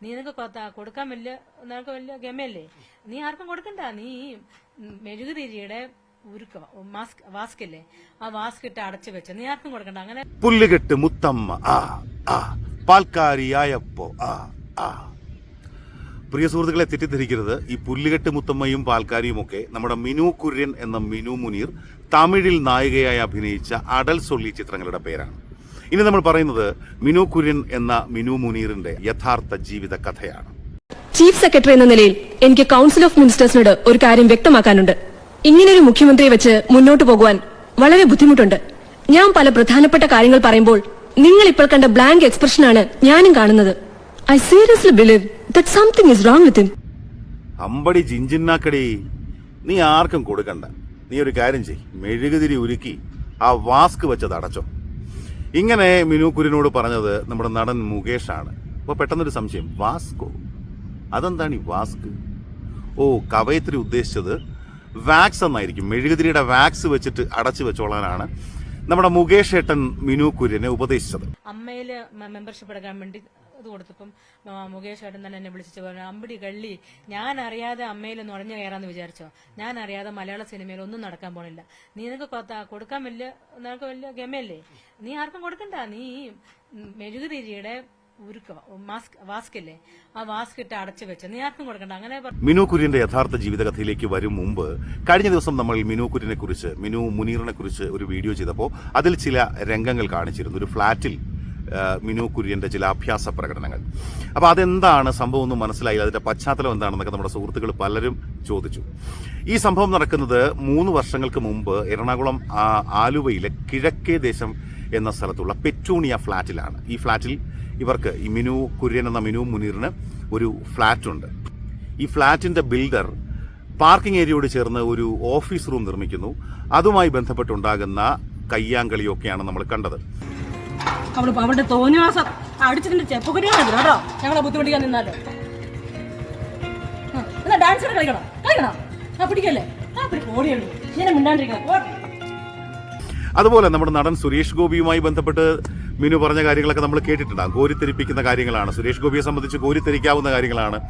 നീ നിനക്ക് കൊടുക്കാൻ വലിയ നിനക്ക് വലിയ ഗമയല്ലേ? നീ ആർക്കും കൊടുക്കണ്ട. നീ മെഴുകുതിരിയുടെ മാസ്ക് വാസ്കല്ലേ ആ വാസ്ക് ഇട്ട് അടച്ചു വെച്ച. നീ ആർക്കും കൊടുക്കണ്ട. അങ്ങനെ പുല്ലുകെട്ട് മുത്തമ്മ ആ ആ. പാൽക്കാരിയായപ്പോ ആ ആ. പ്രിയ സുഹൃത്തുക്കളെ തെറ്റിദ്ധരിക്കരുത്. ഈ പുല്ലുകെട്ട് മുത്തമ്മയും പാൽക്കാരിയും ഒക്കെ നമ്മുടെ മിനു കുര്യൻ എന്ന മിനു മുനീർ തമിഴിൽ നായികയായി അഭിനയിച്ച അടൽ സൊള്ളി ചിത്രങ്ങളുടെ പേരാണ്. ഇനി നമ്മൾ പറയുന്നത് മിനു കുര്യൻ എന്ന മിനു മുനീറിന്റെ യഥാർത്ഥ ജീവിത കഥയാണ്. ചീഫ് സെക്രട്ടറി എന്ന നിലയിൽ എനിക്ക് കൌൺസിൽ ഓഫ് മിനിസ്റ്റേഴ്സിനോട് ഒരു കാര്യം വ്യക്തമാക്കാനുണ്ട്. ഇങ്ങനൊരു മുഖ്യമന്ത്രിയെ വെച്ച് മുന്നോട്ട് പോകുവാൻ വളരെ ബുദ്ധിമുട്ടുണ്ട്. ഞാൻ പല പ്രധാനപ്പെട്ട കാര്യങ്ങൾ പറയുമ്പോൾ നിങ്ങൾ ഇപ്പോൾ കണ്ട ബ്ലാങ്ക് എക്സ്പ്രഷനാണ് ഞാനും കാണുന്നത്. I seriously believe that something is wrong with him അമ്പടി ജിഞ്ചിന്നാക്കടി നീ ആർക്കും കൊടുക്കണ്ട. നീ ഒരു കാര്യം ചെയ് മെഴുകുതിരി ഉരുക്കി ആ വാസ്ക് വെച്ചത് അടച്ചോ. ഇങ്ങനെ മിനുക്കുരിനോട് പറഞ്ഞത് നമ്മുടെ നടൻ മുകേഷാണ്. അപ്പൊ പെട്ടെന്നൊരു സംശയം. വാസ്കോ? അതെന്താണ് ഈ വാസ്ക്? ഓ കവയത്രി ഉദ്ദേശിച്ചത് വാക്സ് എന്നായിരിക്കും. മെഴുകുതിരിയുടെ വാക്സ് വെച്ചിട്ട് അടച്ചു വെച്ചോളാനാണ് നമ്മുടെ മുകേഷ് ഏട്ടൻ മിനു കുര്യനെ ഉപദേശിച്ചത്. അമ്മയിൽ മെമ്പർഷിപ്പ് എടുക്കാൻ വേണ്ടി ഇത് കൊടുത്തപ്പം മുകേഷ് ഏട്ടൻ തന്നെ എന്നെ വിളിച്ചു പറഞ്ഞു അമ്പിടി കള്ളി ഞാൻ അറിയാതെ അമ്മയിൽ നുഴഞ്ഞു കയറാന്ന് വിചാരിച്ചോ? ഞാൻ അറിയാതെ മലയാള സിനിമയിൽ ഒന്നും നടക്കാൻ പോണില്ല. നീ നിനക്ക് കൊടുക്കാൻ വലിയ നിനക്ക് വലിയ ഗമയല്ലേ? നീ ആർക്കും കൊടുക്കണ്ട. നീ മെഴുകുതിരിയുടെ ആ നീ ആർക്കും അങ്ങനെ മിനു കുര്യന്റെ യഥാർത്ഥ ജീവിതകഥയിലേക്ക് വരും മുമ്പ് കഴിഞ്ഞ ദിവസം നമ്മൾ മിനു കുര്യനെ കുറിച്ച് മിനു മുനീറിനെ കുറിച്ച് ഒരു വീഡിയോ ചെയ്തപ്പോൾ അതിൽ ചില രംഗങ്ങൾ കാണിച്ചിരുന്നു. ഒരു ഫ്ളാറ്റിൽ മിനു കുര്യന്റെ ചില അഭ്യാസ പ്രകടനങ്ങൾ. അപ്പോൾ അതെന്താണ് സംഭവം ഒന്നും മനസ്സിലായില്ല. അതിന്റെ പശ്ചാത്തലം എന്താണെന്നൊക്കെ നമ്മുടെ സുഹൃത്തുക്കൾ പലരും ചോദിച്ചു. ഈ സംഭവം നടക്കുന്നത് മൂന്ന് വർഷങ്ങൾക്ക് മുമ്പ് എറണാകുളം ആലുവയിലെ കിഴക്കേ ദേശം എന്ന സ്ഥലത്തുള്ള പെറ്റൂണിയ ഫ്ലാറ്റിലാണ്. ഈ ഫ്ലാറ്റിൽ ഇവർക്ക് ഈ മിനു കുര്യൻ എന്ന മിനു മുനീറിന് ഒരു ഫ്ലാറ്റുണ്ട്. ഈ ഫ്ലാറ്റിന്റെ ബിൽഡർ പാർക്കിംഗ് ഏരിയയോട് ചേർന്ന് ഒരു ഓഫീസ് റൂം നിർമ്മിക്കുന്നു. അതുമായി ബന്ധപ്പെട്ടുണ്ടാകുന്ന കയ്യാങ്കളിയൊക്കെയാണ് നമ്മൾ കണ്ടത്. അവൾ അവളുടെ തോന്നിവാസം അടിച്ചതിന്റെ ചെപ്പക്കുരിയാണ് കേട്ടോ. ഞങ്ങളെ ബുദ്ധിമുട്ടിക്കാൻ നിന്നാലോ. എന്നാ ഡാൻസ് കളിക്കണം. കളിക്കണം. ആ പിടിക്കല്ലേ? ആ പിടി ഓടിയുള്ളൂ ഇങ്ങനെ മിണ്ടാണ്ടിരിക്കണം. അതുപോലെ നമ്മുടെ നടൻ സുരേഷ് ഗോപിയുമായി ബന്ധപ്പെട്ട് മിനു പറഞ്ഞ കാര്യങ്ങളൊക്കെ നമ്മൾ കേട്ടിട്ടുണ്ടാകും കോരിത്തെരിപ്പിക്കുന്ന കാര്യങ്ങളാണ്. സുരേഷ് ഗോപിയെ സംബന്ധിച്ച് കോരിത്തെരിക്കാവുന്ന കാര്യങ്ങളാണ്.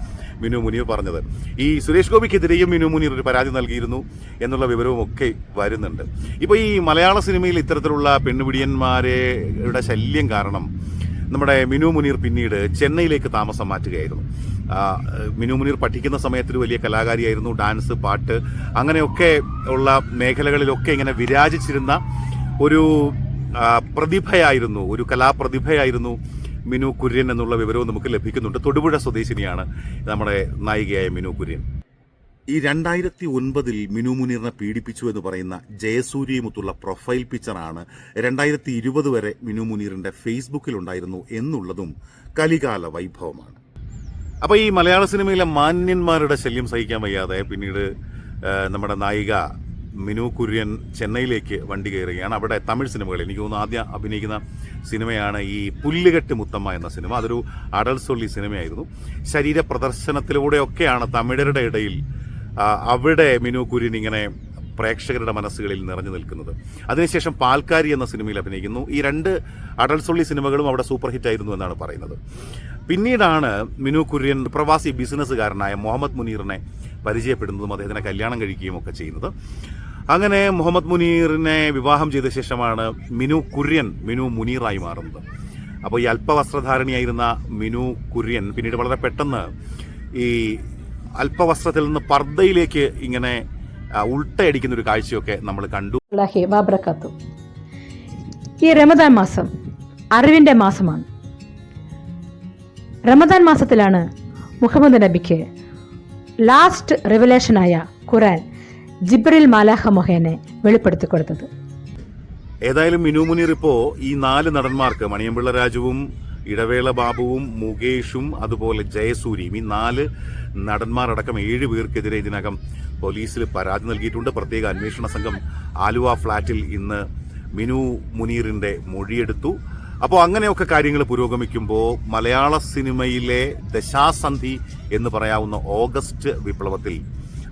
മിനു മുനീർ പറഞ്ഞത്. ഈ സുരേഷ് ഗോപിക്കെതിരെയും മിനു മുനീർ ഒരു പരാതി നൽകിയിരുന്നു എന്നുള്ള വിവരവും ഒക്കെ വരുന്നുണ്ട്. ഇപ്പോൾ ഈ മലയാള സിനിമയിൽ ഇത്തരത്തിലുള്ള പെണ്ണുപിടിയന്മാരുടെ ശല്യം കാരണം നമ്മുടെ മിനു മുനീർ പിന്നീട് ചെന്നൈയിലേക്ക് താമസം മാറ്റുകയായിരുന്നു. മിനു മുനീർ പഠിക്കുന്ന സമയത്ത് വലിയ കലാകാരിയായിരുന്നു. ഡാൻസ് പാട്ട് അങ്ങനെയൊക്കെ ഉള്ള മേഖലകളിലൊക്കെ ഇങ്ങനെ വിരാജിച്ചിരുന്ന ഒരു പ്രതിഭയായിരുന്നു ഒരു കലാപ്രതിഭയായിരുന്നു മിനു കുര്യൻ എന്നുള്ള വിവരവും നമുക്ക് ലഭിക്കുന്നുണ്ട്. തൊടുപുഴ സ്വദേശിനിയാണ് നമ്മുടെ നായികയായ മിനു കുര്യൻ. ഈ രണ്ടായിരത്തി ഒൻപതിൽ മിനു മുനീറിനെ പീഡിപ്പിച്ചു എന്ന് പറയുന്ന ജയസൂര്യയുമൊത്തുള്ള പ്രൊഫൈൽ പിക്ചറാണ് രണ്ടായിരത്തി ഇരുപത് വരെ മിനു മുനീറിന്റെ ഫേസ്ബുക്കിലുണ്ടായിരുന്നു എന്നുള്ളതും കലികാല വൈഭവമാണ്. അപ്പോൾ ഈ മലയാള സിനിമയിലെ മാന്യന്മാരുടെ ശല്യം സഹിക്കാൻ വയ്യാതെ പിന്നീട് നമ്മുടെ നായിക മിനു കുര്യൻ ചെന്നൈയിലേക്ക് വണ്ടി കയറുകയാണ്. അവിടെ തമിഴ് സിനിമകൾ എനിക്ക് തോന്നുന്നു ആദ്യം അഭിനയിക്കുന്ന സിനിമയാണ് ഈ പുല്ലുകെട്ട് മുത്തമ്മ എന്ന സിനിമ. അതൊരു അടൽ സൊള്ളി സിനിമയായിരുന്നു. ശരീര പ്രദർശനത്തിലൂടെയൊക്കെയാണ് തമിഴരുടെ ഇടയിൽ അവിടെ മിനു കുര്യൻ ഇങ്ങനെ പ്രേക്ഷകരുടെ മനസ്സുകളിൽ നിറഞ്ഞു നിൽക്കുന്നത്. അതിനുശേഷം പാൽക്കാരി എന്ന സിനിമയിൽ അഭിനയിക്കുന്നു. ഈ രണ്ട് അടൽ സൊള്ളി സിനിമകളും അവിടെ സൂപ്പർ ഹിറ്റ് ആയിരുന്നു എന്നാണ് പറയുന്നത്. പിന്നീടാണ് മിനു കുര്യൻ പ്രവാസി ബിസിനസ്സുകാരനായ മുഹമ്മദ് മുനീറിനെ പരിചയപ്പെടുന്നതും അദ്ദേഹത്തിനെ കല്യാണം കഴിക്കുകയും ഒക്കെ ചെയ്യുന്നത്. അങ്ങനെ മുഹമ്മദ് മുനീറിനെ വിവാഹം ചെയ്ത ശേഷമാണ് മിനു കുര്യൻ മിനു മുനീറായി മാറുന്നത്. അപ്പോൾ ഈ അല്പവസ്ത്രധാരണിയായിരുന്ന മിനു കുര്യൻ പിന്നീട് വളരെ പെട്ടെന്ന് ഈ അല്പവസ്ത്രത്തിൽ നിന്ന് പർദ്ദയിലേക്ക് ഇങ്ങനെ ഉൾട്ടയടിക്കുന്ന ഒരു കാഴ്ചയൊക്കെ നമ്മൾ കണ്ടു. ഈ റമദാൻ മാസം അറിവിന്റെ മാസമാണ്. റമദാൻ മാസത്തിലാണ് മുഹമ്മദ് നബിക്ക് ലാസ്റ്റ് റിവലേഷനായ ഖുറാൻ ജിബ്രിൽ മാലാഹ മൊഹേനെ വെളിപ്പെടുത്തി കൊടുത്തത് ഏതായാലും മിനു മുനീർ ഇപ്പോ ഈ നാല് നടന്മാർക്ക് മണിയമ്പിള്ള രാജുവും ഇടവേള ബാബുവും മുകേഷും അതുപോലെ ജയസൂര്യയും ഈ നാല് നടന്മാരടക്കം ഏഴ് പേർക്കെതിരെ ഇതിനകം പോലീസിൽ പരാതി നൽകിയിട്ടുണ്ട്. പ്രത്യേക അന്വേഷണ സംഘം ആലുവ ഫ്ളാറ്റിൽ ഇന്ന് മിനു മുനീറിന്റെ മൊഴിയെടുത്തു. അപ്പോൾ അങ്ങനെയൊക്കെ കാര്യങ്ങൾ പുരോഗമിക്കുമ്പോൾ മലയാള സിനിമയിലെ ദശാസന്ധി എന്ന് പറയാവുന്ന ഓഗസ്റ്റ് വിപ്ലവത്തിൽ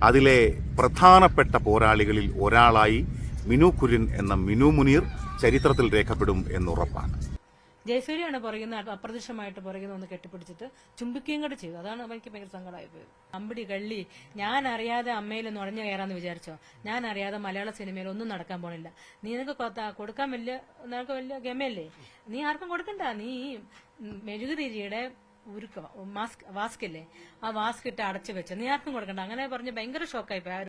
അതിലെ പ്രധാനപ്പെട്ട പോരാളികളിൽ ഒരാളായി മിനു കുര്യൻ എന്ന മിനു മുനീർ ചരിത്രത്തിൽ രേഖപ്പെടും എന്നുറപ്പാണ് ജയസൂര്യാണ് പറയുന്ന അപ്രത്യക്ഷമായിട്ട് പുറകുന്ന ഒന്ന് കെട്ടിപ്പിടിച്ചിട്ട് ചുംബിക്കുകയും കൂടെ ചെയ്തു. അതാണ് എനിക്ക് ഭയങ്കര സങ്കടമായി പോയത് അമ്പിടി കള്ളി ഞാൻ അറിയാതെ അമ്മയിൽ നുഴഞ്ഞു കയറാന്ന് വിചാരിച്ചോ? ഞാൻ അറിയാതെ മലയാള സിനിമയിൽ ഒന്നും നടക്കാൻ പോണില്ല. നീ നിനക്ക് കൊടുക്കാൻ വലിയ നിനക്ക് വലിയ ഗമയല്ലേ? നീ ആർക്കും കൊടുക്കണ്ട. നീ മെഴുകുതിരിയുടെ ഉരുക്ക മാസ്ക് വാസ്ക് ഇല്ലേ? ആ വാസ്ക് ഇട്ട് അടച്ചു വെച്ചു. നീ ആർക്കും കൊടുക്കണ്ട. അങ്ങനെ പറഞ്ഞ് ഭയങ്കര ഷോക്കായി